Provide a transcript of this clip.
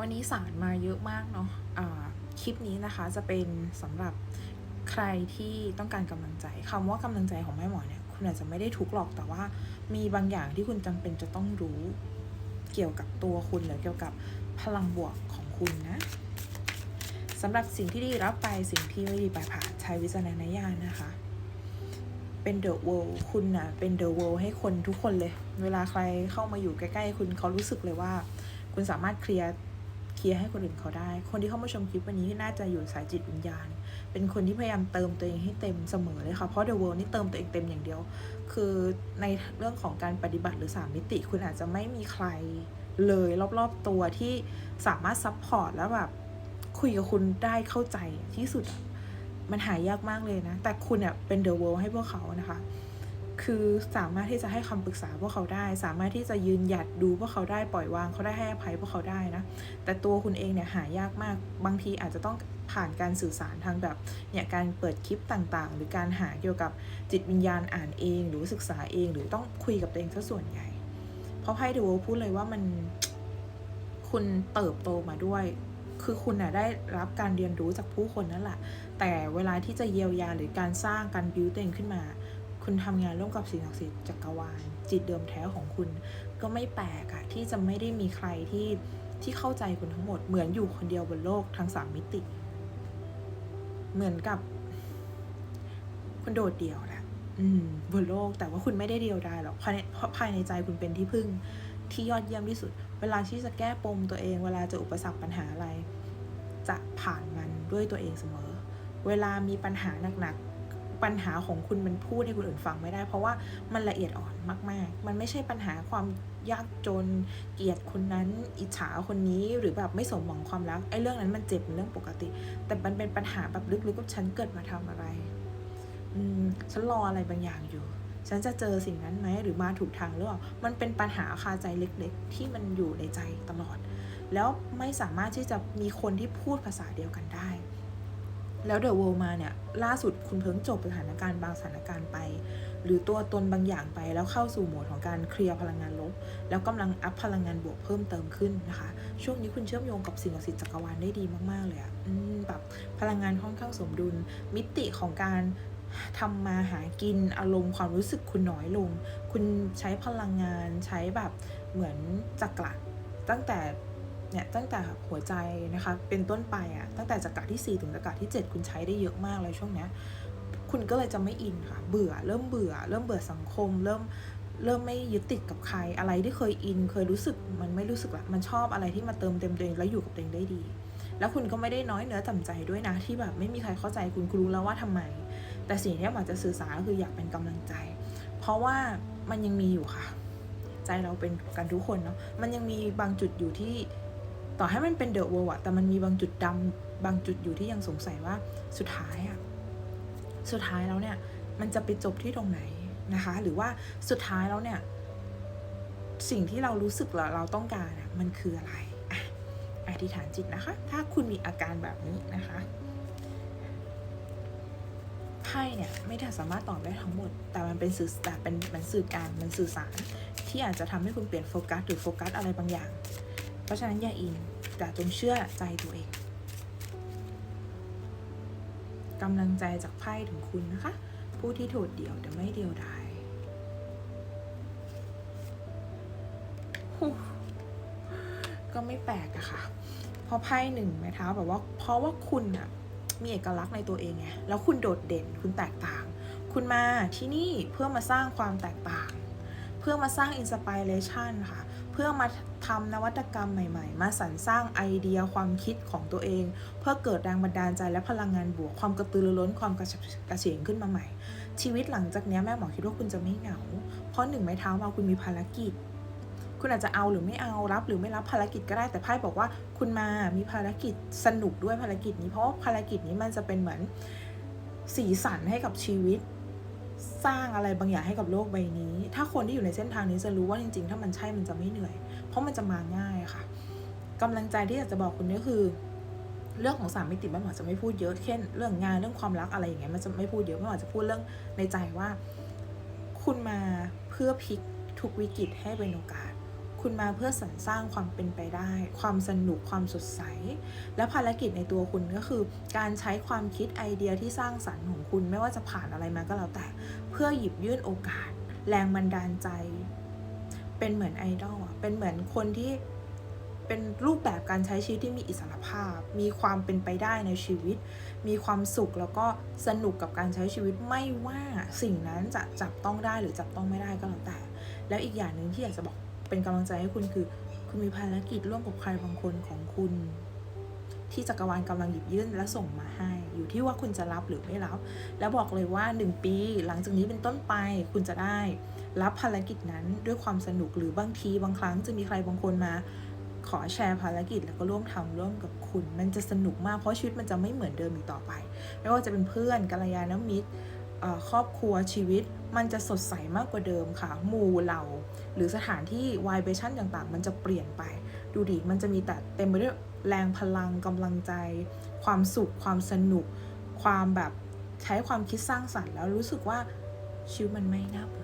วันนี้สารมาเยอะมากเนาะะคลิปนี้นะคะจะเป็นสำหรับใครที่ต้องการกำลังใจคำว่ากำลังใจของแม่หมอเนี่ยคุณอาจจะไม่ได้ทุกหรอกแต่ว่ามีบางอย่างที่คุณจำเป็นจะต้องรู้เกี่ยวกับตัวคุณหรือเกี่ยวกับพลังบวกของคุณนะสำหรับสิ่งที่ดีรับไปสิ่งที่ไม่ดีไปผ่านใช้วิจารณญาณนะคะเป็นเดอะเวิลด์คุณนะเป็นเดอะเวิลด์ให้คนทุกคนเลย เวลาใครเข้ามาอยู่ใกล้ ๆ คุณเขารู้สึกเลยว่า คุณสามารถเคลียร์ เคลียร์ให้คนอื่นเขาได้ คนที่เข้ามาชมคลิปวันนี้น่าจะอยู่สายจิตวิญญาณ เป็นคนที่พยายามเติมตัวเองให้เต็มเสมอเลยค่ะ เพราะ The World นี่เติมตัวเองเต็มอย่างเดียว คือในเรื่องของการปฏิบัติหรือสามมิติ คุณอาจจะไม่มีใครเลยรอบๆตัวที่สามารถซัพพอร์ตแล้วแบบคุยกับคุณได้เข้าใจที่สุดมันหายากมากเลยนะ แต่คุณเนี่ยเป็น The World ให้พวกเขานะคะ คือสามารถที่จะให้คำปรึกษาพวกเขาได้ สามารถที่จะยืนหยัดดูพวกเขาได้ปล่อยวางเขาได้ให้อภัยพวกเขาได้นะ แต่ตัวคุณเองเนี่ยหายากมาก บางทีอาจจะต้องผ่านการสื่อสารทางแบบเนี่ยการเปิดคลิปต่างๆ หรือการหาเกี่ยวกับจิตวิญญาณอ่านเอง หรือศึกษาเอง หรือต้องคุยกับตัวเองซะส่วนใหญ่ เพราะไพ่เดวพูดเลยว่ามันคุณเติบโตมาด้วย คือคุณน่ะได้รับการเรียนรู้จากผู้คนนั่นแหละ แต่เวลาที่จะเยียวยาหรือการสร้างการบิวตัวเองขึ้นมา คุณทำงานร่วมกับสิ่งศักดิ์สิทธิ์จักรวาลจิตเดิมแท้ของคุณ ก็ไม่แปลกอะที่จะไม่ได้มีใครที่ที่เข้าใจคุณทั้งหมด เหมือนอยู่คนเดียวบนโลกทั้งสามมิติ เหมือนกับ คุณโดดเดี่ยวแหละบนโลกแต่ว่าคุณไม่ได้เดียวดายหรอกภายในเพราะภายในใจคุณเป็นที่พึ่งที่ยอดเยี่ยมที่สุด เวลาที่จะแก้ปมตัวเอง เวลาจะอุปสรรคปัญหาอะไร จะผ่านมันด้วยตัวเองเสมอ เวลามีปัญหาหนักๆ ปัญหาของคุณมันพูดให้คนอื่นฟังไม่ได้ เพราะว่ามันละเอียดอ่อนมาก ๆ มันไม่ใช่ปัญหาความยากจนเกลียดคนนั้นอิจฉาคนนี้หรือแบบไม่สมหวังความรักไอ้เรื่องนั้นมันเจ็บเป็นเรื่องปกติ แต่มันเป็นปัญหาแบบลึกๆว่าฉันเกิดมาทำอะไรอืมฉันรออะไรบางอย่างอยู่ ฉันจะเจอสิ่งนั้นไหมหรือมาถูกทางหรือเปล่ามันเป็นปัญหาคาใจเล็กๆ ที่มันอยู่ในใจตลอด แล้วไม่สามารถที่จะมีคนที่พูดภาษาเดียวกันได้ แล้วเดอะ o วมาเนี่ยล่าสุดคุณเพิ่งจบสถานการณ์บางสถานการณ์ไป หรือตัวตนบางอย่างไปแล้วเข้าสู่โหมดของการเคลียร์พลังงานลบ แล้วกำลังอัพพลังงานบวกเพิ่มเติมขึ้นนะคะ ช่วงนี้คุณเชื่อมโยงกับสิ่งศักดิ์สิทธิ์จักรวาลได้ดีมากๆเลยอะแบบพลังงานค่อนข้างสมดุล มิติของการทำมาหากินอารมณ์ความรู้สึกคุณน้อยลง คุณใช้พลังงานใช้แบบเหมือนจักระตั้งแต่ เนี่ยตั้งแต่หัวใจนะคะเป็นต้นไปอะตั้งแต่จักระที่ 4 ถึงจักระที่ 7 คุณใช้ได้เยอะมากเลยช่วงเนี้ยคุณก็เลยจะไม่อินค่ะเบื่อเริ่มเบื่อ เริ่มเบื่อสังคม เริ่มเริ่มไม่ยึดติดกับใครอะไรที่เคยอิน เคยรู้สึกมันไม่รู้สึกละมันชอบอะไรที่มาเติมเต็มตัวเองแล้วอยู่กับตัวเองได้ดี แล้วคุณก็ไม่ได้น้อยเนื้อต่ำใจด้วยนะ ที่แบบไม่มีใครเข้าใจคุณคุณรู้แล้วว่าทำไม แต่สิ่งที่หมาจะสื่อสารก็คืออยากเป็นกำลังใจ เพราะว่ามันยังมีอยู่ค่ะ ใจเราเป็นกันทุกคนเนาะมันยังมีบางจุดอยู่ที่ ต่อให้มันเป็นเดอะเวิลด์อะแต่มันมีบางจุดดำบางจุดอยู่ที่ยังสงสัยว่าสุดท้ายอะสุดท้ายแล้วเนี่ย มันจะไปจบที่ตรงไหนนะคะ หรือว่าสุดท้ายแล้วเนี่ย สิ่งที่เรารู้สึกเราเราต้องการอะมันคืออะไรออธิษฐานจิตนะคะ ถ้าคุณมีอาการแบบนี้นะคะไพ่เนี่ยไม่ได้สามารถตอบได้ทั้งหมด แต่มันเป็นสื่อแต่เป็นมันสื่อการมันสื่อสาร ที่อาจจะทำให้คุณเปลี่ยนโฟกัสหรือโฟกัสอะไรบางอย่าง เพราะฉะนั้นอย่าอิน แต่จงเชื่อใจตัวเองกำลังใจจากไพ่ถึงคุณนะคะ ผู้ที่โดดเดี่ยวแต่ไม่เดียวดายก็ไม่แปลกอะค่ะ เพราะไพ่หนึ่งไม้เท้าแบบว่า เพราะว่าคุณอะมีเอกลักษณ์ในตัวเองไง แล้วคุณโดดเด่น คุณแตกต่าง คุณมาที่นี่เพื่อมาสร้างความแตกต่าง เพื่อมาสร้างอินสปิเรชันค่ะ เพื่อมา ทำนวัตกรรมใหม่ๆ มาสรรสร้างไอเดียความคิดของตัวเอง เพื่อเกิดแรงบันดาลใจและพลังงานบวกความกระตือรือร้นความกระฉับกระเฉงขึ้นมาใหม่ ชีวิตหลังจากนี้แม่หมอคิดว่าคุณจะไม่เหงา เพราะหนึ่งไม้เท้ามาคุณมีภารกิจ คุณอาจจะเอาหรือไม่เอารับ หรือไม่รับภารกิจก็ได้แต่ไพ่บอกว่า คุณมามีภารกิจสนุกด้วยภารกิจนี้ เพราะว่าภารกิจนี้มันจะเป็นเหมือนสีสันให้กับชีวิต สร้างอะไรบางอย่างให้กับโลกใบนี้ ถ้าคนที่อยู่ในเส้นทางนี้จะรู้ว่าจริง ๆ ถ้ามันใช่มันจะไม่เหนื่อย เพราะมันจะมาง่ายค่ะกำลังใจที่อยากจะบอกคุณก็คือ เรื่องของสามมิติมันอาจจะไม่พูดเยอะเช่นเรื่องงานเรื่องความรักอะไรอย่างเงี้ยมันจะไม่พูดเยอะมันอาจะพูดเรื่องในใจว่า คุณมาเพื่อพลิกทุกวิกฤตให้เป็นโอกาส คุณมาเพื่อสรรสร้างความเป็นไปได้ ความสนุกความสดใส และภารกิจในตัวคุณก็คือ การใช้ความคิดไอเดียที่สร้างสรรค์ของคุณไม่ว่าจะผ่านอะไรมาก็แล้วแต่ เพื่อหยิบยื่นโอกาส แรงบันดาลใจ เป็นเหมือนไอดอลเป็นเหมือนคนที่เป็นรูปแบบการใช้ชีวิตที่มีอิสรภาพ มีความเป็นไปได้ในชีวิต มีความสุขแล้วก็สนุกกับการใช้ชีวิตไม่ว่าสิ่งนั้นจะจับต้องได้หรือจับต้องไม่ได้ก็แล้วแต่ แล้วอีกอย่างหนึ่งที่อยากจะบอก เป็นกำลังใจให้คุณคือ คุณมีภารกิจร่วมกับใครบางคนของคุณ ที่จักรวาลกำลังหยิบยื่นและส่งมาให้ อยู่ที่ว่าคุณจะรับหรือไม่รับ แล้วบอกเลยว่า 1 ปี หลังจากนี้เป็นต้นไปคุณจะได้ รับภารกิจนั้นด้วยความสนุกหรือบางทีบางครั้งจะมีใครบางคนมาขอแชร์ภารกิจแล้วก็ร่วมทำร่วมกับคุณ มันจะสนุกมากเพราะชีวิตมันจะไม่เหมือนเดิมอีกต่อไป ไม่ว่าจะเป็นเพื่อนกัลยาณมิตร ครอบครัวชีวิตมันจะสดใสมากกว่าเดิมค่ะหมู่เรา หรือสถานที่วายเบชั่นต่างๆ มันจะเปลี่ยนไป ดูดิมันจะมีแต่เต็มไปด้วยแรงพลังกำลังใจ ความสุข ความสนุก ความแบบใช้ความคิดสร้างสรรค์แล้วรู้สึกว่าชีวิตมันไม่น่าเบื่อ